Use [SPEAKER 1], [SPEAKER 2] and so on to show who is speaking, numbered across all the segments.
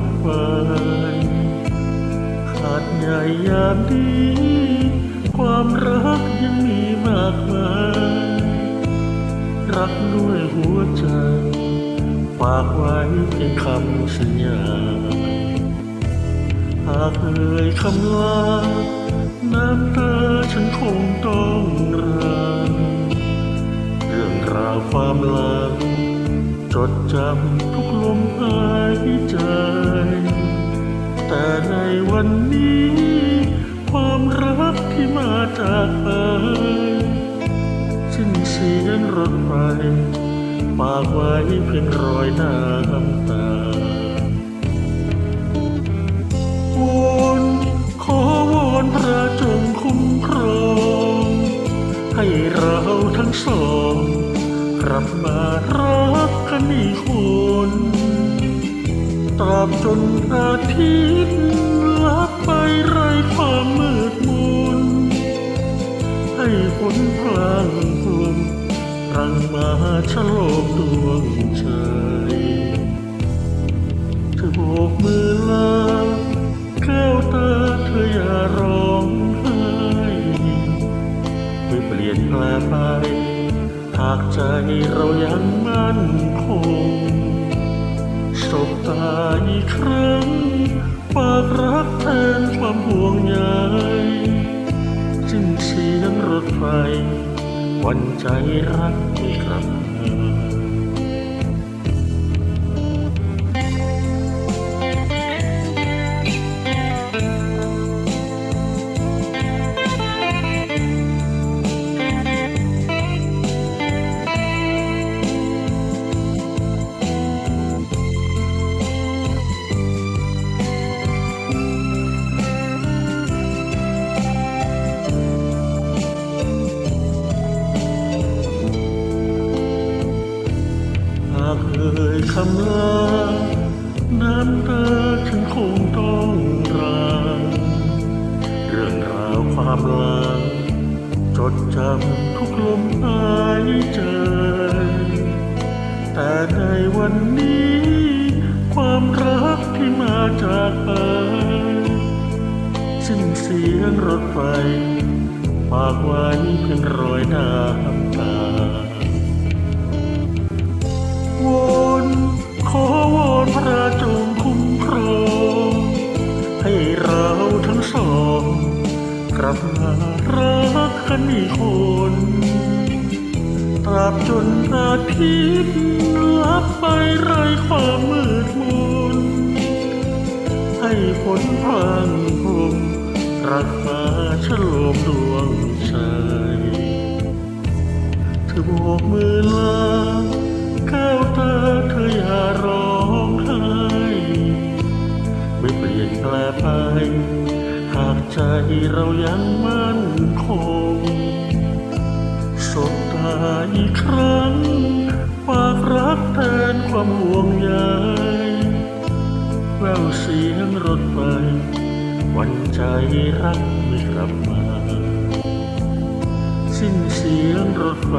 [SPEAKER 1] ถไฟขาดใหญ่ยามนี้ความรักยังมีมากมายรักด้วยหัวใจ ฝากไว้เพียงคำสัญญา หากเอ่ยคำลา น้ำตาฉันคงต้องรังเรื่องราวความลัง จดจำทุกลมหายใจ แต่ในวันนี้ ความรักที่มาจากไปสิ้นเสียงรถไฟฝากไว้เพียงรอยน้ำตาวอนขอวอนพระจงคุ้มครองให้เราทั้งสอง กลับมารัก กันอีกคน ตราบจนอาทิตย์ลับไปไรความมืดมนให้ฝนพลางพลมรังมาฉลองดวงใจเธอโบกมือลาแก้วตาเธออย่าร้องไห้ไม่เปลี่ยนแปลงไปหากใจเรายังมั่น สบตาอีกครั้งฝากรักแทนความห่วงใยสิ้นเสียงรถไฟวันใจรักไม่กลับากเอ่ยคำลาน้ำตาฉันคงต้องรังเรื่องราวความลังจดจำทุกลมหายใจ แต่ในวันนี้ ความรักที่มาจากไปสิ้นเสียงรถไฟฝากไว้เพียงรอยน้ำตา กันอีคนตราบจนอาทิตย์ลับไปไร้ความมืดมนให้ฝนพรางพรมรักมาฉลมดวงใจเธอโบกมือลาแก้วตาเธออย่าร้องไห้ไม่เปลี่ยนแปลไป หากใจเรายังมั่ รถไฟวันใจรักไม่กลับมา สิ้นเสียงรถไฟ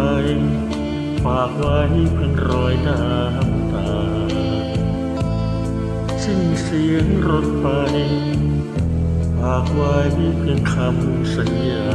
[SPEAKER 1] ฝากไว้เพียงรอยน้ำตา สิ้นเสียงรถไฟฝากไว้เพียงคำสัญญา